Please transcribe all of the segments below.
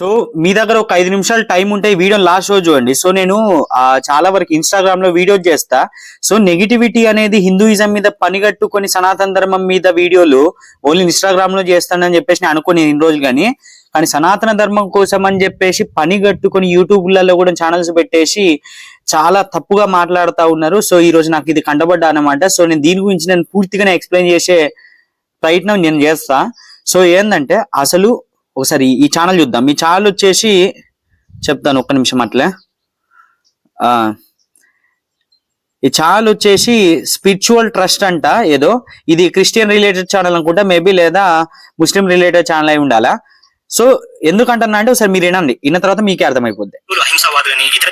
So మీ దగ్గర ఒక ఐదు నిమిషాలు టైం ఉంటే వీడియో లాస్ట్ రోజు చూడండి. సో నేను చాలా వరకు ఇన్స్టాగ్రామ్లో వీడియో చేస్తా. సో నెగిటివిటీ అనేది హిందూయిజం మీద పనిగట్టుకొని సనాతన ధర్మం మీద వీడియోలు ఓన్లీ ఇన్స్టాగ్రామ్లో చేస్తానని చెప్పేసి నేను అనుకోని ఇన్ని రోజులు కానీ కానీ సనాతన ధర్మం కోసం అని చెప్పేసి పని కట్టుకొని యూట్యూబ్లలో కూడా ఛానల్స్ పెట్టేసి చాలా తప్పుగా మాట్లాడుతా ఉన్నారు. సో ఈ రోజు నాకు ఇది కండబడ్డా అనమాట సో నేను దీని గురించి నేను పూర్తిగానే ఎక్స్ప్లెయిన్ చేసే ప్రయత్నం నేను చేస్తా. సో ఏంటంటే అసలు ఒకసారి ఈ ఛానల్ చూద్దాం. ఈ ఛానల్ వచ్చేసి చెప్తాను ఒక్క నిమిషం అట్లే. ఈ ఛానల్ వచ్చేసి స్పిరిచువల్ ట్రస్ట్ అంట ఏదో. ఇది క్రిస్టియన్ రిలేటెడ్ ఛానల్ అనుకుంటా మేబీ లేదా ముస్లిం రిలేటెడ్ ఛానల్ అయి ఉండాలా. సో ఎందుకంటున్నా అంటే ఒకసారి మీరు వినండి. విన్న తర్వాత మీకే అర్థమైపోద్ది. అహింసావాదులని ఇతర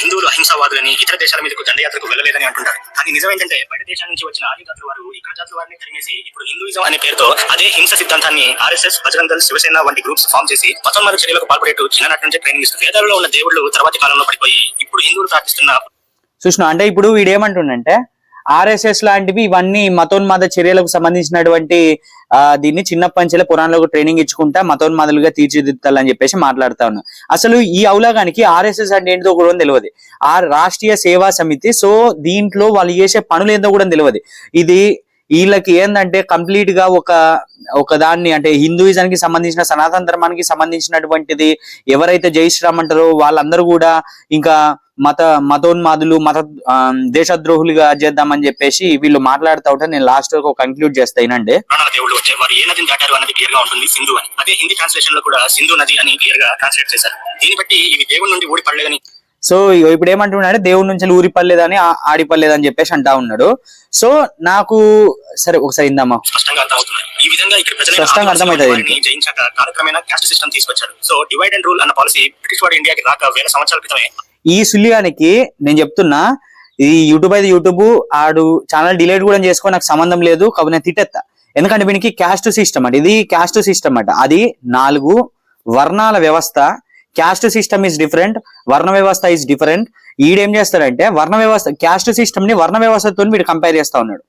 హిందువులు అహింసావాదులని ఇతర దేశాల మీదకు దండయాత్రకు వెళ్ళలేదని అంటుంటారు. కానీ నిజం ఏంటంటే బయట దేశాల నుంచి వచ్చిన ఆర్య జాతుల వారు ఇక్కడ జాతుల వారిని తరిమేసి ఇప్పుడు హిందూయిజం అనే పేరుతో అదే హింస సిద్ధాంతాన్ని ఆర్ఎస్ఎస్ బజరంగ్ దళ్ శివసేన వంటి గ్రూప్స్ ఫామ్ చేసి మతోన్మాద చర్యలకు పాల్పడేట్టు చిన్ననాటి నుంచే ట్రైనింగ్ ఇస్తారు వేదాలలో ఉన్న దేవుళ్ళు తర్వాతి కాలంలో పడిపోయి ఇప్పుడు హిందువులు ప్రార్థిస్తున్న చూసిన అంటే ఇప్పుడు వీడు ఏమంటుండంటే ఆర్ఎస్ఎస్ లాంటివి ఇవన్నీ మతోన్మాద చర్యలకు సంబంధించినటువంటి ఆ దీన్ని చిన్న పంచెల పురాణాలకు ట్రైనింగ్ ఇచ్చుకుంటా మతోన్మాదులుగా తీర్చిదిద్దాలని చెప్పేసి మాట్లాడుతా ఉన్నాను అసలు ఈ అవలాగానికి ఆర్ఎస్ఎస్ అంటే ఏంటో కూడా తెలియదు. ఆ రాష్ట్రీయ సేవా సమితి సో దీంట్లో వాళ్ళు చేసే పనులు ఏందో కూడా తెలియదు. ఇది వీళ్ళకి ఏంటంటే కంప్లీట్గా ఒక ఒక దాన్ని అంటే హిందూయిజానికి సంబంధించిన సనాతన ధర్మానికి సంబంధించినటువంటిది ఎవరైతే జై శ్రీరామ్ అంటారో వాళ్ళందరూ కూడా ఇంకా మత మతోన్మాదులు మత దేశద్రోహులుగా చేద్దామని చెప్పేసి వీళ్ళు మాట్లాడుతూ ఉంటే నేను లాస్ట్ వరకు కంక్లూడ్ చేస్తా ఏనంటే దేవుళ్ళు వచ్చే వారు ఏ నదిని దాటారు అన్నది క్లియర్గా ఉంటుంది సింధు అని. అదే హిందీ ట్రాన్స్లేషన్లో కూడా సింధు నది అని క్లియర్గా ట్రాన్స్లేట్ చేశారు. దీన్ని బట్టి ఇవి దేవుడి నుండి ఊడి పడలేదని సో ఇప్పుడు ఏమంటున్నాడు దేవుడి నుంచి ఊరి పర్లేదని ఆడి పర్లేదని చెప్పేసి అంటా ఉన్నాడు. సో నాకు సరే ఒకసారి ఇందామా స్పష్టంగా అర్థం అవుతుంది. ఈ విధంగా ఇక్కడ స్పష్టంగా అర్థమవుతుంది జయించాక కాలక్రమేణా క్యాస్ట్ సిస్టమ్ తీసుకొచ్చారు. సో డివైడ్ అండ్ రూల్ అన్న పాలసీ బ్రిటిష్ వాడు ఇండియాకి రాక వేల సంవత్సరాల క్రితమే ఈ సుల్యానికి నేను చెప్తున్నా ఈ యూట్యూబ్ అయితే యూట్యూబ్ ఆడు ఛానల్ డిలీట్ కూడా చేసుకో నాకు సంబంధం లేదు కాబట్టి నేను తిట్టేస్తా ఎందుకంటే వీనికి క్యాస్ట్ సిస్టమ్ అంట. ఇది క్యాస్ట్ సిస్టమ్ అంట. అది నాలుగు వర్ణాల వ్యవస్థ. క్యాస్ట్ సిస్టమ్ ఇస్ డిఫరెంట్ వర్ణ వ్యవస్థ ఇస్ డిఫరెంట్ ఈడేం చేస్తాడంటే వర్ణ వ్యవస్థ క్యాస్ట్ సిస్టమ్ని వర్ణ వ్యవస్థతో వీడు కంపేర్ చేస్తా ఉన్నాడు.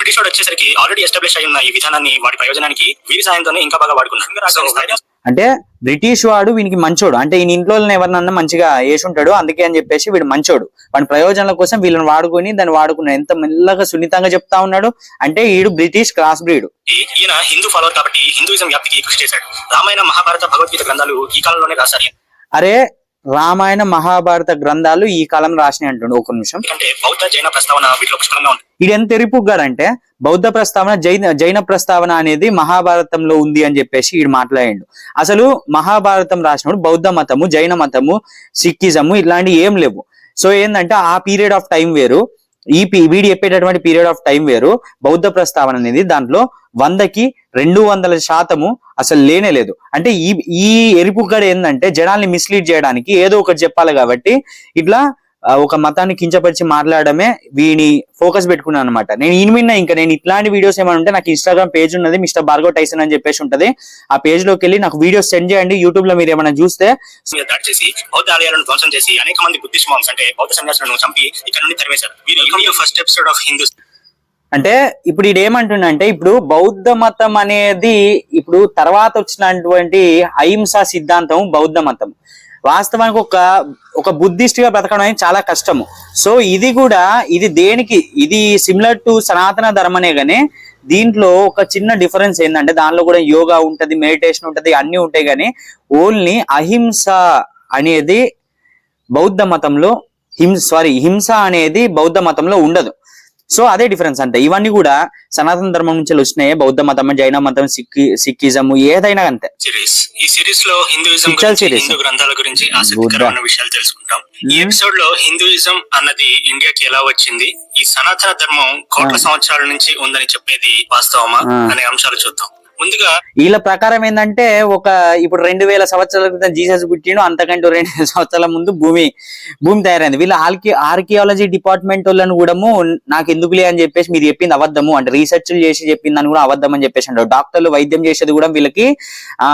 బ్రిటిష్ వాడు వచ్చేసరికి ఆల్రెడీ ఎస్టాబ్లిష్ అయి ఉన్న ఈ విధానాన్ని వాడి ప్రయోజనానికి వీరి సాయంతోనే ఇంకా బాగా వాడుకున్నారు అంటే బ్రిటిష్ వాడు వీనికి మంచోడు. అంటే ఈయన ఇంట్లో ఎవరినన్నా మంచిగా వేసి ఉంటాడు అందుకే అని చెప్పేసి వీడు మంచోడు. వాడి ప్రయోజనాల కోసం వీళ్ళని వాడుకొని దాన్ని వాడుకున్నాడు. ఎంత మెల్లగా సున్నితంగా చెప్తా ఉన్నాడు. అంటే ఈడు బ్రిటిష్ క్రాస్ బ్రీడ్. ఈయన హిందూ ఫాలోవర్ కాబట్టి హిందూయిజం వ్యాప్తికి కృషి చేశాడు. రామాయణ మహాభారత భగవద్గీత గ్రంథాలు ఈ కాలంలోనే రాశారు. అరే రామాయణ మహాభారత గ్రంథాలు ఈ కాలం రాసినాయి అంటుండు. ఒక నిమిషం. బౌద్ధ జైన ప్రస్తావన వీటిలో పుష్కలంగా ఉంది. ఇది ఎంత ఎరిపుగ్గాడంటే బౌద్ధ ప్రస్తావన జైన జైన ప్రస్తావన అనేది మహాభారతంలో ఉంది అని చెప్పేసి ఈడు మాట్లాడిండు. అసలు మహాభారతం రాసినప్పుడు బౌద్ధ మతము జైన మతము సిక్కిజము ఇట్లాంటివి ఏం లేవు. సో ఏంటంటే ఆ పీరియడ్ ఆఫ్ టైం వేరు. ఈ వీడి చెప్పేటటువంటి పీరియడ్ ఆఫ్ టైం వేరు. బౌద్ధ ప్రస్తావన అనేది దాంట్లో వందకి రెండు వందల శాతము అసలు లేనే లేదు. అంటే ఈ ఈ ఎరుపుగడ ఏంటంటే జనాల్ని మిస్లీడ్ చేయడానికి ఏదో ఒకటి చెప్పాలి కాబట్టి ఇట్లా ఒక మతాన్ని కించపరిచి మాట్లాడమే వీని ఫోకస్ పెట్టుకున్నాను అనమాట నేను ఈయన విన్నా ఇంకా నేను ఇట్లాంటి వీడియోస్ ఏమైనా ఉంటే నాకు ఇన్స్టాగ్రామ్ పేజ్ ఉన్నది మిస్టర్ భార్గవ్ టైసన్ అని చెప్పేసి ఉంటది. ఆ పేజ్లోకి వెళ్ళి నాకు వీడియోస్ సెండ్ చేయండి యూట్యూబ్లో మీరు ఏమైనా చూస్తే. దాడి చేసి బౌద్ధ ఆలయాలను ధ్వంసం చేసి అనేక మంది బుద్ధిస్ట్ అంటే బౌద్ధ సన్యాసులను చంపి ఇక్కడ నుండి ఫస్ట్ ఎపిసోడ్ ఆఫ్ హిందూ అంటే ఇప్పుడు ఇది ఏమంటుండంటే ఇప్పుడు బౌద్ధ మతం అనేది ఇప్పుడు తర్వాత వచ్చినటువంటి అహింసా సిద్ధాంతం బౌద్ధ మతం. వాస్తవానికి ఒక ఒక బుద్ధిస్ట్గా బ్రతకడం అనేది చాలా కష్టము. సో ఇది కూడా ఇది దేనికి ఇది సిమిలర్ టు సనాతన ధర్మనే గానీ దీంట్లో ఒక చిన్న డిఫరెన్స్ ఏంటంటే దానిలో కూడా యోగా ఉంటది మెడిటేషన్ ఉంటది అన్ని ఉంటాయి కానీ ఓన్లీ అహింస అనేది బౌద్ధ మతంలో హిం సారీ హింస అనేది బౌద్ధ మతంలో ఉండదు. సో అదే డిఫరెన్స్ అంటే ఇవన్నీ కూడా సనాతన ధర్మం నుంచి వచ్చినాయి బౌద్ధ మతం జైన మతం సిక్కి సిక్కిజం ఏదైనా అంతే ఈ సిరీస్లో హిందూయిజం. హిందూ గ్రంథాల గురించి ఆసక్తికరమైన విషయాలు తెలుసుకుంటాం ఈ. ఎపిసోడ్లో హిందూయిజం అన్నది ఇండియాకి ఎలా వచ్చింది ఈ సనాతన ధర్మం కోట్ల. సంవత్సరాల నుంచి ఉందని చెప్పేది వాస్తవమా. అనే అంశాలు చూద్దాం ముందుగా వీళ్ళ ప్రకారం ఏంటంటే ఒక ఇప్పుడు రెండు వేల సంవత్సరాల క్రితం జీసస్ పుట్టిండు అంతకంటే రెండు సంవత్సరాల ముందు భూమి భూమి తయారైంది. వీళ్ళ ఆర్కి ఆర్కియాలజీ డిపార్ట్మెంట్ వాళ్ళని కూడా నాకు ఎందుకులే అని చెప్పేసి మీరు చెప్పింది అబద్ధము. అంటే రీసెర్చ్ చేసి చెప్పిందని కూడా అబద్ధం అని చెప్పేసి అంటారు. డాక్టర్లు వైద్యం చేసేది కూడా వీళ్ళకి ఆ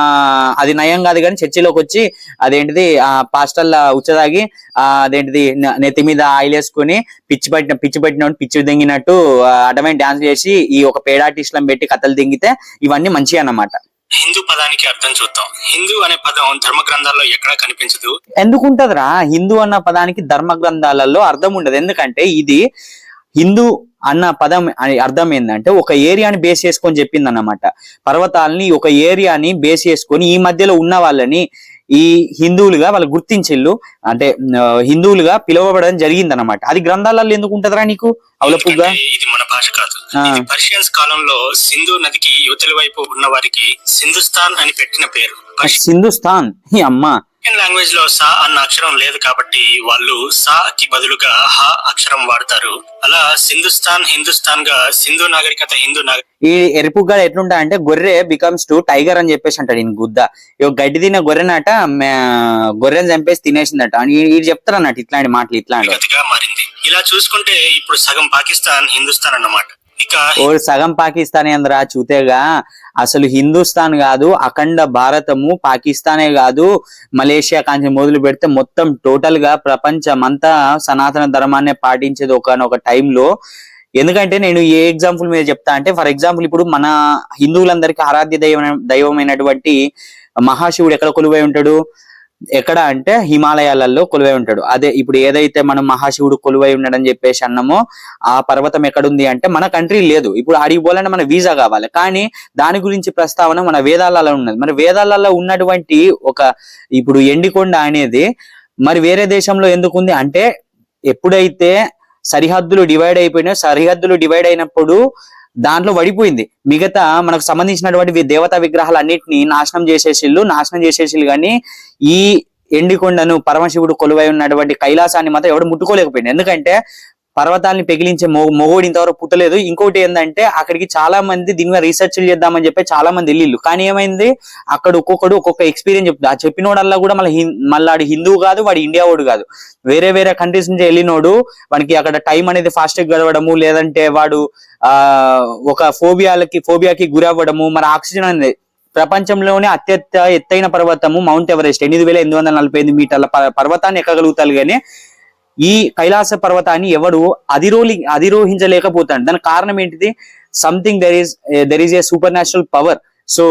అది నయం కాదు కానీ చర్చిలోకి వచ్చి అదేంటిది ఆ పాస్టల్ ఉచ్చదాగి ఆ అదేంటిది నెత్తి మీద ఆయిల్ వేసుకొని పిచ్చి పట్టిన పిచ్చి పట్టిన పిచ్చి దింగినట్టు అటమైన అడ్డమైన డాన్స్ చేసి ఈ ఒక పేడ ఆర్టిస్టులను పెట్టి కథలు దింగితే ఇవన్నీ మంచిగా అన్నమాట. హిందూ పదానికి అర్థం చూద్దాం. హిందూ అనే పదం ధర్మ గ్రంథాల్లో ఎక్కడా కనిపించదు? ఎందుకుంటదిరా? హిందూ అన్న పదానికి ధర్మ గ్రంథాలలో అర్థం ఉండదు. ఎందుకంటే ఇది హిందూ అన్న పదం అని అర్థం ఏంటంటే ఒక ఏరియాని బేస్ చేసుకొని చెప్పింది అన్నమాట పర్వతాలని ఒక ఏరియాని బేస్ చేసుకొని ఈ మధ్యలో ఉన్న వాళ్ళని ఈ హిందువులుగా వాళ్ళు గుర్తించిల్లు అంటే హిందువులుగా పిలువబడడం జరిగింది అనమాట అది గ్రంథాలలో ఎందుకు ఉంటదిరా నీకు అవలపుగా? ఇది భాష కాదు. ఇది పర్షియన్స్ కాలంలో సింధు నదికి యువతల వైపు ఉన్న వారికి సింధుస్థాన్ అని పెట్టిన పేరు. సింధుస్థాన్? అమ్మ. పర్షియన్ లాంగ్వేజ్లో సా అన్న అక్షరం లేదు కాబట్టి వాళ్ళు సా కి బదులుగా హ అక్షరం వాడతారు. అలా సింధుస్థాన్ హిందుస్థాన్గా సింధు నాగరికత హిందూ నాగరికత ఈ ఎరుపుగా ఎట్లుంటా అంటే గొర్రె బికమ్స్ టు టైగర్ అని చెప్పేసి అంటాడు ఈయన గుద్ద. ఇక గడ్డి తిన్న గొర్రెనట మే- గొర్రెని చంపేసి తినేసిందట. ఈ చెప్తారు అన్నట్టు ఇట్లాంటి మాటలు ఇట్లాంటి. మారింది. ఇలా చూసుకుంటే ఇప్పుడు సగం పాకిస్తాన్ హిందుస్థాన్ అన్నమాట. ఇక ఓ సగం పాకిస్తాన్ ఏంద్రా చూతేగా అసలు హిందుస్థాన్ కాదు అఖండ భారతము పాకిస్తానే కాదు మలేషియా కాంచి మొదలు పెడితే మొత్తం టోటల్గా ప్రపంచం అంతా సనాతన ధర్మాన్ని పాటించేది ఒకనొక టైంలో. ఎందుకంటే నేను ఏ ఎగ్జాంపుల్ మీద చెప్తా అంటే ఫర్ ఎగ్జాంపుల్ ఇప్పుడు మన హిందువులందరికీ ఆరాధ్య దైవం దైవమైనటువంటి మహాశివుడు ఎక్కడ కొలువై ఉంటాడు? ఎక్కడ అంటే హిమాలయాలలో కొలువై ఉంటాడు. అదే ఇప్పుడు ఏదైతే మనం మహాశివుడు కొలువై ఉన్నాడని చెప్పేసి అన్నామో ఆ పర్వతం ఎక్కడుంది అంటే మన కంట్రీ లేదు. ఇప్పుడు అడిగి పోవాలంటే మన వీసా కావాలి. కానీ దాని గురించి ప్రస్తావన మన వేదాలలో ఉన్నది. మరి వేదాలలో ఉన్నటువంటి ఒక ఇప్పుడు ఎండికొండ అనేది మరి వేరే దేశంలో ఎందుకుంది అంటే ఎప్పుడైతే సరిహద్దులు డివైడ్ అయిపోయినాయో సరిహద్దులు డివైడ్ అయినప్పుడు దాంట్లో పడిపోయింది. మిగతా మనకు సంబంధించినటువంటి దేవతా విగ్రహాలు అన్నింటినీ నాశనం చేసేసిళ్ళు నాశనం చేసేసిళ్ళు కానీ ఈ ఎండికొండను పరమశివుడు కొలువై ఉన్నటువంటి కైలాసాన్ని మాత్రం ఎవడు ముట్టుకోలేకపోయింది ఎందుకంటే పర్వతాలని పెగిలించే మొ మొగోడు ఇంతవరకు పుట్టలేదు. ఇంకోటి ఏంటంటే అక్కడికి చాలా మంది దీని మీద రీసెర్చ్లు చేద్దామని చెప్పి చాలా మంది వెళ్ళిళ్ళు. కానీ ఏమైంది? అక్కడ ఒక్కొక్కడు ఒక్కొక్క ఎక్స్పీరియన్స్ చెప్తుంది. ఆ చెప్పినోడల్లా కూడా మళ్ళీ మళ్ళీ వాడు హిందువు కాదు వాడు ఇండియా వాడు కాదు. వేరే వేరే కంట్రీస్ నుంచి వెళ్ళినోడు వానికి అక్కడ టైం అనేది ఫాస్ట్ గడవడము లేదంటే వాడు ఆ ఒక ఫోబియాలకి ఫోబియాకి గురవ్వడము మరి ఆక్సిజన్ అనేది ప్రపంచంలోనే అత్యంత ఎత్తైన పర్వతము మౌంట్ ఎవరెస్ట్ ఎనిమిది వేల ఎనిమిది వందల నలభై ఎనిమిది మీటర్ల పర్వతాన్ని ఎక్కగలుగుతారు కానీ ఈ కైలాస పర్వతాన్ని ఎవడు అధిరోలి అధిరోహించలేకపోతాడు. దానికి కారణం ఏంటిది? Something there is there is a supernatural power so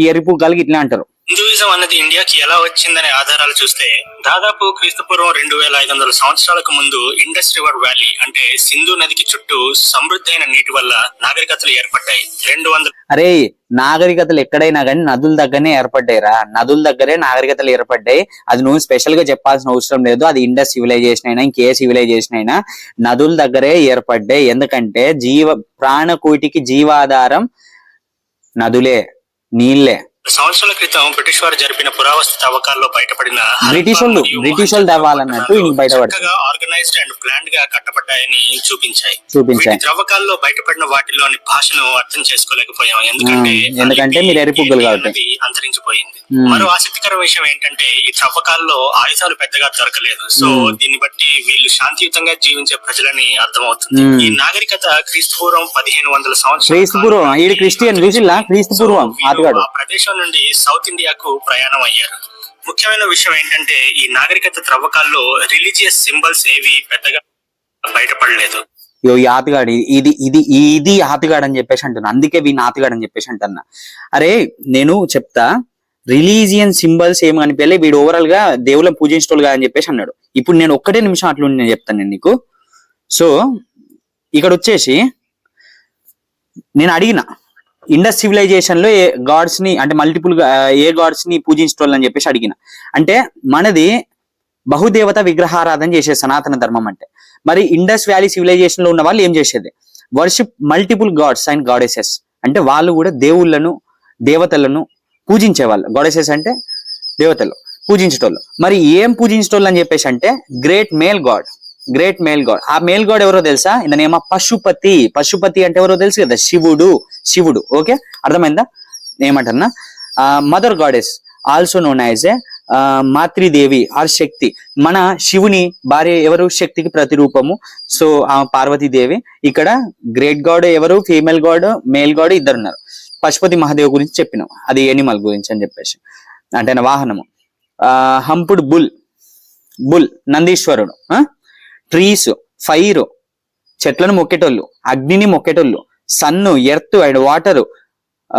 ఈ ఎరుపు కలిగి ఇట్లా అంటారు. హిందూయిజం అన్నది ఇండియాకి ఎలా వచ్చిందనే ఆధారాలు చూస్తే దాదాపు క్రీస్తుపూర్వం రెండు వేల ఐదు వందల సంవత్సరాలకు ముందు ఇండస్ రివర్ వ్యాలీ అంటే సింధు నదికి చుట్టూ సమృద్ధైన నీటి వల్ల నాగరికతలు ఏర్పడ్డాయి. రెండు వందల అరే నాగరికతలు ఎక్కడైనా కానీ నదుల దగ్గరనే ఏర్పడ్డాయిరా. నదుల దగ్గరే నాగరికతలు ఏర్పడ్డాయి. అది నువ్వు స్పెషల్గా చెప్పాల్సిన అవసరం లేదు. అది ఇండస్ సివిలైజేషన్ అయినా ఇంకే సివిలైజేషన్ అయినా నదుల దగ్గరే ఏర్పడ్డాయి. ఎందుకంటే జీవ ప్రాణకోటికి జీవాధారం నదులే నీళ్ళే. సంవత్సరాల క్రితం బ్రిటిష్ వారు జరిపిన పురావస్తు తవ్వకాల్లో బయటపడిన బ్రిటిష్ వాళ్ళు- బ్రిటిష్ వాళ్ళు తవ్వాలన్నట్టు. ఆర్గనైజ్డ్ అండ్ ప్లాన్డ్గా కట్టబడ్డాయని చూపించాయి చూపించాయి వీటి త్రవ్వకాల్లో బయటపడిన వాటిలోని భాషను అర్థం చేసుకోలేకపోయాం ఎందుకంటే. ఎందుకంటే మీరు ఎరిపుగ్గలు కాబట్టి. అంతరించిపోయింది. మరో ఆసక్తికర విషయం ఏంటంటే ఈ త్రవ్వకాల్లో ఆయుధాలు పెద్దగా దొరకలేదు. So hmm. దీన్ని బట్టి వీళ్ళు శాంతియుతంగా జీవించే ప్రజలని అర్థమవుతుంది. మ్మ్. ఈ నాగరికత క్రీస్తు పూర్వం పదిహేను వందల సంవత్సరాల క్రిస్టియన్ చూసిల్లా? క్రీస్తు పూర్వం సో వీళ్ళు ఆతగాడు ఆ ప్రదేశం నుండి సౌత్ ఇండియాకు ప్రయాణం అయ్యారు. ముఖ్యమైన విషయం ఏంటంటే ఈ నాగరికత త్రవ్వకాల్లో రిలీజియస్ సింబల్స్ ఏవి పెద్దగా బయటపడలేదు. యో ఈ ఆతగాడు ఇది ఇది ఇది ఆతగాడు అని చెప్పేసి అంటున్నా. అందుకే వీని ఆతగాడు అని చెప్పేసి అంటున్నా. అరే నేను చెప్తా రిలీజియన్ సింబల్స్ ఏం కనిపించలే. వీడు ఓవరాల్గా దేవుళ్ళని పూజించటోళ్ళు అని చెప్పేసి అన్నాడు. ఇప్పుడు నేను ఒక్కటే నిమిషం అట్లుండి నేను చెప్తాను నేను నీకు. సో ఇక్కడ వచ్చేసి నేను అడిగిన ఇండస్ సివిలైజేషన్లో ఏ గాడ్స్ని అంటే మల్టిపుల్ ఏ గాడ్స్ని పూజించటోళ్ళు అని చెప్పేసి అడిగిన. అంటే మనది బహుదేవత విగ్రహారాధన చేసే సనాతన ధర్మం అంటే. మరి ఇండస్ వ్యాలీ సివిలైజేషన్లో ఉన్న వాళ్ళు ఏం చేసేది? Worship multiple gods and goddesses అంటే వాళ్ళు కూడా దేవుళ్ళను దేవతలను పూజించేవాళ్ళు. గాడెసెస్ అంటే దేవతలు పూజించేటోళ్ళు. మరి ఏం పూజించేటోళ్ళు అని చెప్పేసి అంటే great male god great male god ఆ మేల్ గాడ్ ఎవరో తెలుసా? ఇన్ నేమ పశుపతి. పశుపతి అంటే ఎవరో తెలుసు కదా? శివుడు శివుడు. ఓకే? అర్థమైందా? ఏమంటన్నా? Mother goddess also known as a మాతృదేవి or Shakti. మన శివుని భార్య ఎవరు? శక్తికి ప్రతిరూపము. సో ఆ పార్వతీదేవి. ఇక్కడ గ్రేట్ గాడ్ ఎవరు? ఫీమేల్ గాడ్ మేల్ గాడ్ ఇద్దరున్నారు. పశుపతి మహాదేవ్ గురించి చెప్పినాం. అది ఎనిమల్ గురించి అని చెప్పేసి. అంటే వాహనము. ఆ హంపుడ్ బుల్. బుల్ నందీశ్వరుడు. Trees fire. చెట్లను మొక్కేటోళ్ళు. అగ్నిని మొక్కేటోళ్ళు. Sun earth and water.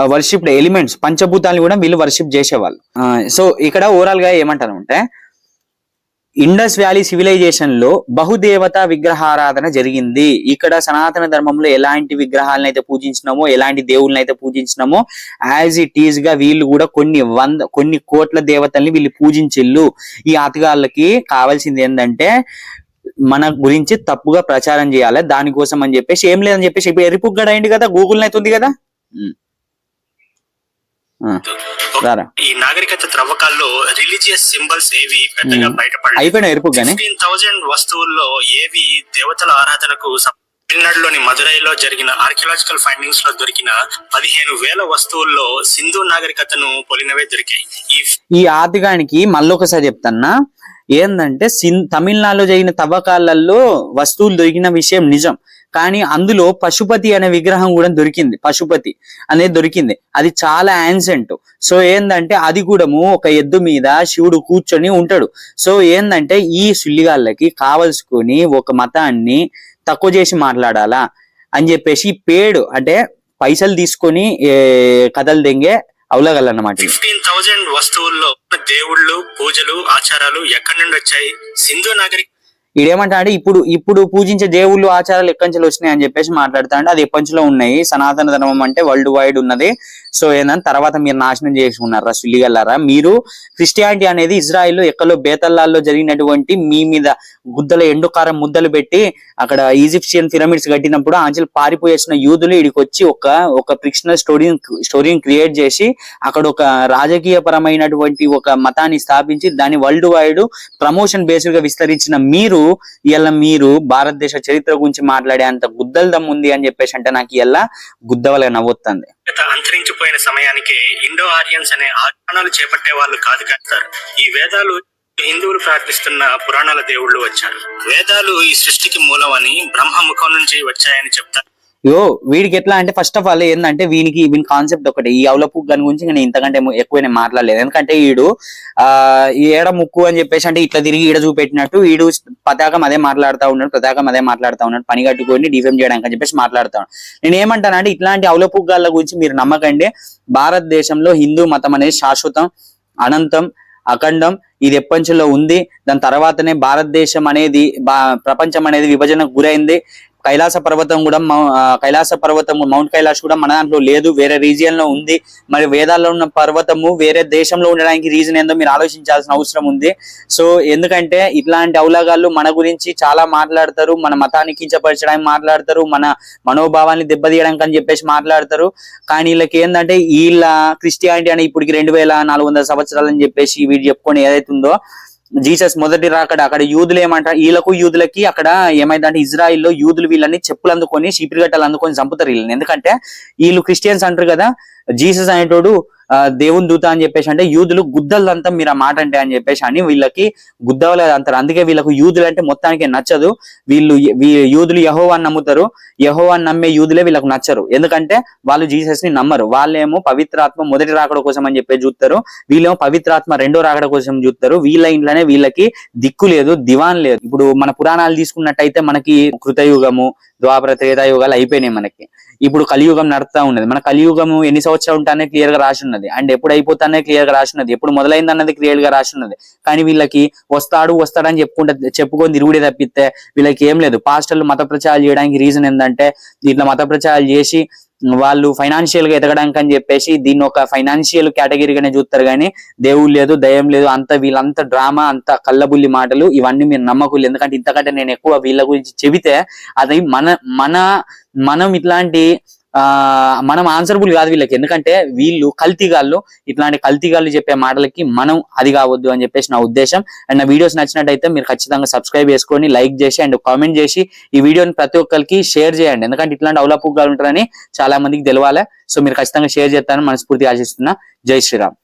Worshipped elements పంచభూతాలను కూడా వీళ్ళు వర్షిప్ చేసేవాళ్ళు. సో ఇక్కడ ఓవరాల్గా ఏమంటారు అంటే ఇండస్ వ్యాలీ సివిలైజేషన్లో బహుదేవత విగ్రహారాధన జరిగింది. ఇక్కడ సనాతన ధర్మంలో ఎలాంటి విగ్రహాలను అయితే పూజించినామో ఎలాంటి దేవుళ్ళని అయితే పూజించినామో యాజ్ ఇట్ ఈజ్గా వీళ్ళు కూడా కొన్ని వంద కొన్ని కోట్ల దేవతల్ని వీళ్ళు పూజించిల్లు ఈ ఆతగాళ్ళకి కావాల్సింది ఏంటంటే మన గురించి తప్పుగా ప్రచారం చేయాలి. దానికోసం అని చెప్పేసి ఏం లేదని చెప్పేసి ఎరుపుగడ అయింది కదా గూగుల్ అయితే ఉంది కదా? ఈ నాగరికత త్రవ్వకాల్లో రిలీజియస్ సింబల్స్ ఏవి పెద్దగా. బయటపడలేదు. అయిపోయినా ఫిఫ్టీన్ థౌజండ్ వస్తువుల్లో ఏవి దేవతల ఆరాధనకు తమిళనాడులోని మదురైలో జరిగిన ఆర్కియలాజికల్ ఫైండింగ్స్లో దొరికిన పదిహేను వేల వస్తువుల్లో సింధు నాగరికతను పొలినవే దొరికాయి. ఈ ఈ ఆదిగానికి మళ్ళొకసారి చెప్తాన్నా ఏందంటే సిన్ తమిళనాడులో జరిగిన తవ్వకాలలో వస్తువులు దొరికిన విషయం నిజం. కానీ అందులో పశుపతి అనే విగ్రహం కూడా దొరికింది. పశుపతి అనేది దొరికింది. అది చాలా యాన్సెంట్ సో ఏందంటే అది కూడాము ఒక ఎద్దు మీద శివుడు కూర్చొని ఉంటాడు. సో ఏందంటే ఈ సుల్లిగాళ్ళకి కావలసుకొని ఒక మతాన్ని తక్కువ చేసి మాట్లాడాలా అని చెప్పేసి పేడు అంటే పైసలు తీసుకొని కథలు దెంగే అవలగలన్నమాట ఫిఫ్టీన్ థౌజండ్ వస్తువుల్లో దేవుళ్ళు పూజలు ఆచారాలు ఎక్కడి నుండి వచ్చాయి? సింధు నాగరిక ఈడేమంటాడు? ఇప్పుడు ఇప్పుడు పూజించే దేవుళ్ళు ఆచారాలు ఎక్కడి నుంచి వచ్చినాయి అని చెప్పేసి మాట్లాడుతాడు. అది ఎప్పటి ఉన్నాయి. సనాతన ధర్మం అంటే వరల్డ్ వైడ్ ఉన్నది. సో ఏంటంటే తర్వాత మీరు నాశనం చేసుకున్నారా? సుల్లిగల్లారా? మీరు క్రిస్టియానిటీ అనేది ఇజ్రాయిల్ ఎక్కడో బేతల్లాల్లో జరిగినటువంటి మీ మీద గుద్దల ఎండుకారం ముద్దలు పెట్టి అక్కడ ఈజిప్షియన్ పిరమిడ్స్ కట్టినప్పుడు ఆంచలు పారిపోయేసిన యూదులు ఇడికి వచ్చి ఒక ఒక ఫిక్షనల్ స్టోరీని స్టోరీని క్రియేట్ చేసి అక్కడ ఒక రాజకీయ పరమైనటువంటి ఒక మతాన్ని స్థాపించి దాన్ని వరల్డ్ వైడ్ ప్రమోషన్ బేస్డ్గా విస్తరించిన మీరు ఇలా మీరు భారతదేశ చరిత్ర గురించి మాట్లాడే అంత గుద్దల దమ్ము ఉంది అని చెప్పేసి అంటే నాకు ఇలా గుద్దవలే నవ్వుతుంది అంతరించిపోయిన సమయానికి ఇండో ఆరియన్స్ అనే ఆచరణలు చేపట్టే వాళ్ళు కాదు కాదు ఈ వేదాలు హిందువులు ప్రార్థిస్తున్న పురాణాల దేవుళ్ళు వచ్చారు. వేదాలు ఈ సృష్టికి మూలం అని బ్రహ్మ ముఖం నుంచి వచ్చాయని చెప్తారు. యో వీడికి ఎట్లా అంటే ఫస్ట్ ఆఫ్ ఆల్ ఏంటంటే వీనికి వీని కాన్సెప్ట్ ఒకటి. ఈ అవలపు గని గురించి నేను ఇంతకంటే ఎక్కువ నేను మాట్లాడలేదు. ఎందుకంటే వీడు ఆ ఏడ ముక్కు అని చెప్పేసి అంటే ఇట్లా తిరిగి ఈడ చూపెట్టినట్టు వీడు పతాకం అదే మాట్లాడుతూ ఉన్నాడు పతాకం అదే మాట్లాడుతూ ఉన్నాడు పని కట్టుకొని డిఫెమ్ చేయడానికి అని చెప్పేసి మాట్లాడుతాను నేను ఏమంటానంటే ఇట్లాంటి అవలపు గాళ్ళ గురించి మీరు నమ్మకండి. భారతదేశంలో హిందూ మతం అనేది శాశ్వతం అనంతం అఖండం ఇది ఎప్పంచులో ఉంది. దాని తర్వాతనే భారతదేశం అనేది ప్రపంచం అనేది విభజనకు గురైంది. కైలాస పర్వతం కూడా మౌ- కైలాస పర్వతం మౌంట్ కైలాష్ కూడా మన దాంట్లో లేదు వేరే రీజియన్లో ఉంది. మరి వేదాల్లో ఉన్న పర్వతము వేరే దేశంలో ఉండడానికి రీజన్ ఏందో మీరు ఆలోచించాల్సిన అవసరం ఉంది. సో ఎందుకంటే ఇట్లాంటి అవలాగాళ్ళు మన గురించి చాలా మాట్లాడతారు మన మతాన్ని కించపరచడానికి మాట్లాడతారు మన మనోభావాన్ని దెబ్బతీయడానికి అని చెప్పేసి మాట్లాడతారు. కానీ వీళ్ళకి ఏంటంటే వీళ్ళ క్రిస్టియానిటీ అని ఇప్పటికి రెండు వేల నాలుగు వందల సంవత్సరాలు అని చెప్పేసి వీడు చెప్పుకొని ఏదైతుందో జీసస్ మొదటి రాకడ అక్కడ యూదులు ఏమంటారు వీళ్ళకు యూదులకి అక్కడ ఏమైందంటే ఇజ్రాయిల్లో యూదులు వీళ్ళని చెప్పులు అందుకొని చీపిరిగట్టలు అందుకొని చంపుతారు వీళ్ళని. ఎందుకంటే వీళ్ళు క్రిస్టియన్స్ అంటారు కదా జీసస్ అనేటోడు దేవుని దూత అని చెప్పేసి అంటే యూదులు గుద్దలంతా మీరు ఆ మాట అంటే అని చెప్పేసి అని వీళ్ళకి గుద్దవలేదు అంటారు. అందుకే వీళ్ళకు యూదులు అంటే మొత్తానికి నచ్చదు. వీళ్ళు యూదులు యూదులు యహోవాన్ని నమ్ముతారు. యహోవాన్ని నమ్మే యూదులే వీళ్ళకు నచ్చరు. ఎందుకంటే వాళ్ళు జీసస్ని నమ్మరు. వాళ్ళేమో పవిత్రాత్మ మొదటి రాకడ కోసం అని చెప్పి చూస్తారు. వీళ్ళేమో పవిత్రాత్మ రెండో రాకడ కోసం చూస్తారు. వీళ్ళ ఇంట్లోనే వీళ్ళకి దిక్కు లేదు దివాన్ లేదు. ఇప్పుడు మన పురాణాలు తీసుకున్నట్టయితే మనకి కృతయుగము ద్వాపర త్రేతాయుగాలు అయిపోయినాయి మనకి. ఇప్పుడు కలియుగం నడుతూ ఉన్నది. మన కలియుగము ఎన్ని సంవత్సరాలు ఉంటానే క్లియర్గా రాసి ఉన్నది. అండ్ ఎప్పుడు అయిపోతానే క్లియర్గా రాసి ఉన్నది ఎప్పుడు మొదలైంది అన్నది క్లియర్గా రాసి ఉన్నది కానీ వీళ్ళకి వస్తాడు వస్తాడని చెప్పుకుంటే చెప్పుకొని తిరుగుడే తప్పితే వీళ్ళకి ఏం లేదు. పాస్టర్లు మత ప్రచారాలు చేయడానికి రీజన్ ఏంటంటే ఇట్లా మత ప్రచారాలు చేసి వాళ్ళు ఫైనాన్షియల్గా ఎదగడానికి అని చెప్పేసి దీన్ని ఒక ఫైనాన్షియల్ కేటగిరీగానే చూస్తారు కానీ దేవుడు లేదు దయం లేదు అంత వీళ్ళంత డ్రామా అంత కళ్ళబుల్లి మాటలు ఇవన్నీ మీరు నమ్మకులు ఎందుకంటే ఇంతకంటే నేను ఎక్కువ వీళ్ళ గురించి చెబితే అది మన మన మనం ఇట్లాంటి ఆ మనం ఆన్సర్బుల్ కాదు వీళ్ళకి. ఎందుకంటే వీళ్ళు కల్తీగాళ్ళు ఇట్లాంటి కల్తీగాళ్ళు చెప్పే మాటలకి మనం అది కావద్దు అని చెప్పేసి నా ఉద్దేశం. అండ్ నా వీడియోస్ నచ్చినట్టయితే మీరు ఖచ్చితంగా సబ్స్క్రైబ్ చేసుకొని లైక్ చేసి అండ్ కామెంట్ చేసి ఈ వీడియోని ప్రతి ఒక్కరికి షేర్ చేయండి. ఎందుకంటే ఇట్లాంటి అవలాపుగా ఉంటారని చాలా మందికి తెలవాలి. సో మీరు ఖచ్చితంగా షేర్ చేస్తారని మనస్ఫూర్తిగా ఆశిస్తున్నా. జై శ్రీరామ్.